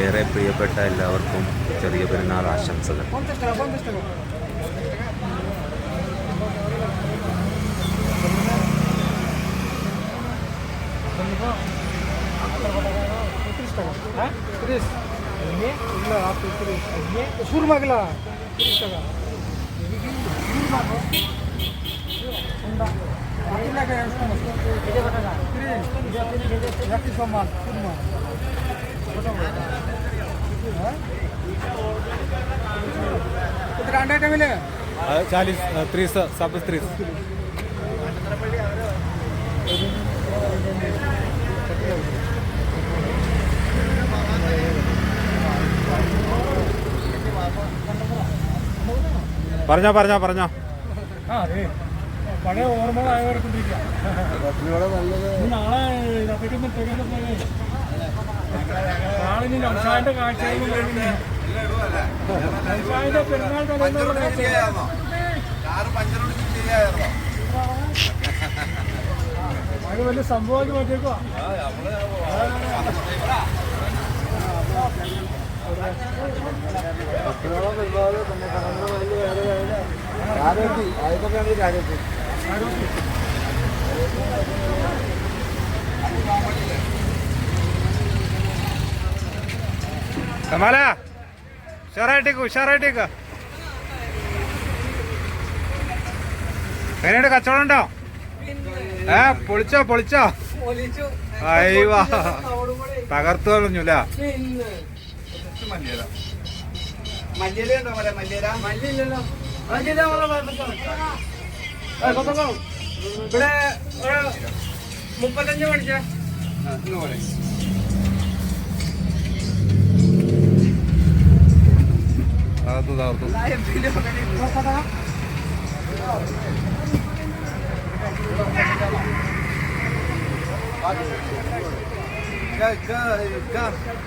ഏറെ പ്രിയപ്പെട്ട എല്ലാവർക്കും ചെറിയ പെരുന്നാൾ ആശംസകൾ ಸೂರ್ಮಾಗಲ ಸೂರ್ಮಾಗ चालीस तीस छब्बीस तीस പറഞ്ഞോ പറഞ്ഞോ പറഞ്ഞോ ആ അതെ പഴയ ഓർമ്മകളായവർക്കൊണ്ടിരിക്കുക നാളെ ഇതൊക്കെ തികഞ്ഞ നാളെ ഇനി നംസാന്റെ കാഴ്ചകളും അത് വലിയ സംഭവമാക്കി മാറ്റിയേക്കുവാ കമാല. ഉഷാറായിട്ടേക്ക് ഉഷാറായിട്ടേക്ക്. എങ്ങനെയുണ്ട്? കച്ചവടം ഉണ്ടോ? ഏ പൊളിച്ചോ പൊളിച്ചോ. അയ്യവാ തകർത്തു പറഞ്ഞു അല്ല ഇവിടെ മുപ്പത്തഞ്ച് മേടിച്ചേ. തകർത്തു തകർത്തു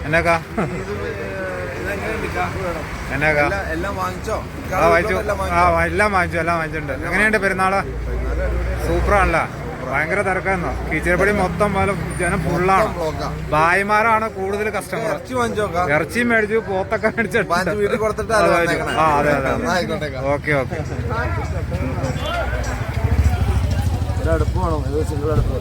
എന്നാക്കാ? എല്ലാം വാങ്ങിച്ചോ. എല്ലാം വാങ്ങിച്ചു എല്ലാം വാങ്ങിച്ചിട്ടുണ്ട്. എങ്ങനെയുണ്ട് പെരുന്നാൾ? സൂപ്പറാണല്ലോ. ഭയങ്കര തിരക്കായിരുന്നു. കീച്ചിരപ്പടി മൊത്തം പോലെ ജനം ഫുള്ളാണ് ഭായിമാരാണ് കൂടുതൽ കസ്റ്റമർ ഇറച്ചി ഇറച്ചിയും മേടിച്ചു പോത്തൊക്കെ. ആ അതെ അതെ ആയിക്കോട്ടെ. Okay okay. അടുപ്പ് വേണം. സിംഗിൾ അടുപ്പ്.